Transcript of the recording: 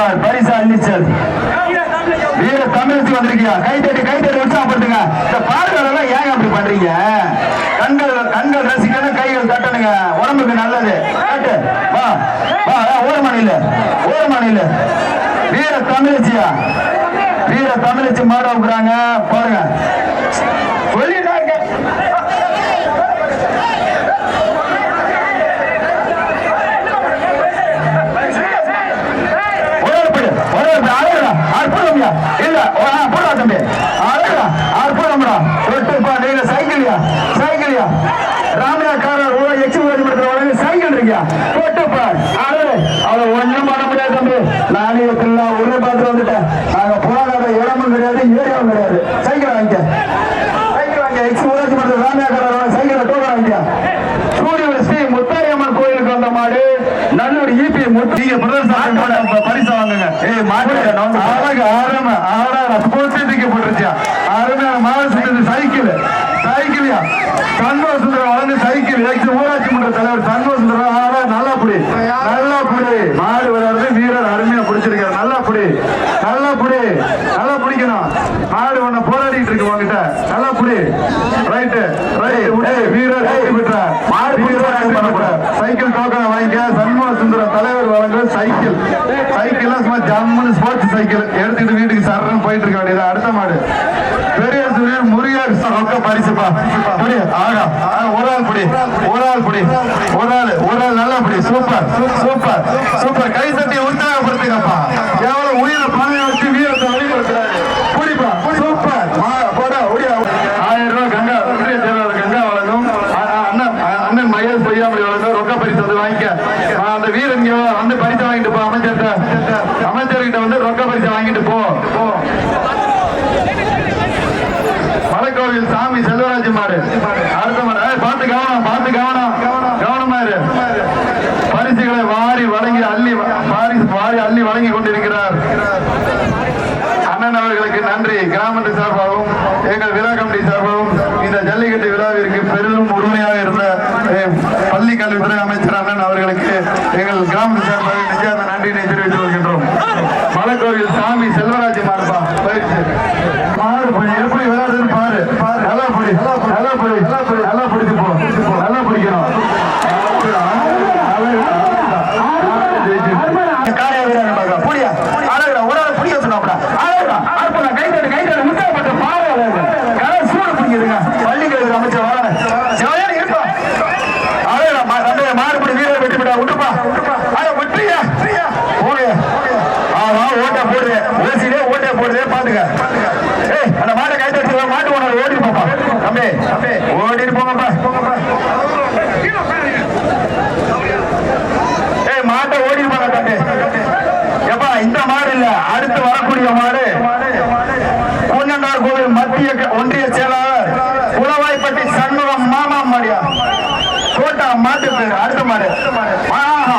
Super பரிசு அள்ளிச்சல் வீர தமிழுக்கு வந்திருக்கியா? கை தட்டி கை தட்டி உற்சாகப்படுத்துங்க. இந்த பாடல்கள் எல்லாம் ஏங்க அப்படி பண்றீங்க? கண்கள் கண்கள் ரசிக்கணும் கைகள் தட்டணுங்க. உடம்புக்கு நல்லது. கேட்டு வா வா ஓரமணியில ஓரமணியில வீர தமிழச்சியா? வீர தமிழச்சி மாட வைக்கிறாங்க பாருங்க சொல்லிட்டாங்க ஒரே ஒரே அழகா அற்புதம்யா இல்ல போடா தம்பி அழகா அற்புதம்டா தொட்டுப்பா நீங்க சைக்கிள்யா சைக்கிள்யா ராமியாக்காரர் ஒரு எச்சு படுத்துற அழகு அவளை ஒண்ணும் பண்ண முடியாது தம்பி நாணயத்துல உள்ள பார்த்து வந்துட்டேன் நாங்க போகாத இடமும் கிடையாது ஏரியாவும் கிடையாது சைக்கிள் வாங்கிக்க சைக்கிள் வாங்க எக்ஸ் ஊராட்சி படுத்துற ராமியாக்காரர் சைக்கிள் வாங்கிக்க சூரியன் ஸ்ரீ முத்தாரியம்மன் கோயிலுக்கு வந்த மாடு நல்லூர் ஈபி முத்திய பிரதர்சனம் பரிசு வாங்குங்க ஏய் மாட்டு அழகு ஆரம்ப ஆறாறு ஸ்போர்ட்ஸ் தூக்கப்பட்டுருச்சியா அருமையான மாவட்ட சைக்கிள் சைக்கிளியா சண்முக சுந்தரம் வளர்ந்து சைக்கிள் எக்ஸ் ஊராட்சி மன்ற தலைவர் சண்முக சுந்தரம் ஆறா நல்லா புடி நல்லா புடி மாடு விளையாடுறது வீரர் அருமையா பிடிச்சிருக்காரு நல்லா புடி நல்லா புடி நல்லா பிடிக்கணும் மாடு போராடிட்டு இருக்கு உங்ககிட்ட நல்லா புடி. ரைட்டு ரைட் வீரர் சைக்கிள் டோக்கன் வாங்கிக்க. சண்முக சுந்தரம் தலைவர் வழங்குற சைக்கிள். சைக்கிள்லாம் சும்மா ஜம்முன்னு ஸ்போர்ட்ஸ் சைக்கிள். எடுத்துட்டு வீட்டுக்கு சரணம் போயிட்டு இருக்க வேண்டியது? அடுத்த மாடு. பெரிய சூரியன் முருகேசன் ரொக்க பரிசுப்பா. புடி ஆகா. ஒரு ஆள் புடி. ஒரு ஆள் புடி. ஒரு ஆள். ஒரு ஆள் நல்லா புடி. சூப்பர். சூப்பர். சூப்பர். கை தட்டி உற்சாகப்படுத்துங்கப்பா. எவ்வளவு உயிரை ஒரு அந்த வீரன் வந்து பரிசு வாங்கிட்டு போ அமைச்சர் அமைச்சர்கிட்ட வந்து ரொக்க பரிசு வாங்கிட்டு போ. போ மலைக்கோவில் சாமி செல்வராஜ் மாடு. அடுத்த மாடு. பார்த்து கவனம் பார்த்து கவனம். கவனமா இரு. பரிசுகளை வாரி வழங்கி அள்ளி வாரி வாரி அள்ளி வழங்கி கொண்டிருக்கிறார். அண்ணன் அவர்களுக்கு நன்றி. கிராமத்து சார்பாகவும் எங்கள் விழா கமிட்டி சார்பாகவும் இந்த ஜல்லிக்கட்டு விழாவிற்கு பெரிதும் உறுதுணையாக இருந்த பள்ளி கல்வித்துறை அமைச்சர் அண்ணன் அவர்களுக்கு எங்கள் கிராமத்து பாத்துக்க ஏய் அந்த மாட்டை கை தட்டு மாட்டு போன ஓடி போப்பா. தம்பி ஓடிட்டு போங்கப்பா. ஏய் மாட்டை ஓடி போங்க தம்பி. எப்பா இந்த மாடு இல்ல அடுத்து வரக்கூடிய மாடு. பொன்னண்டார் கோவில் மத்திய ஒன்றிய செயலாளர் குளவாய்ப்பட்டி சண்முகம் மாமா மாடியா. கோட்டா மாட்டு அடுத்த மாடு. ஆஹா,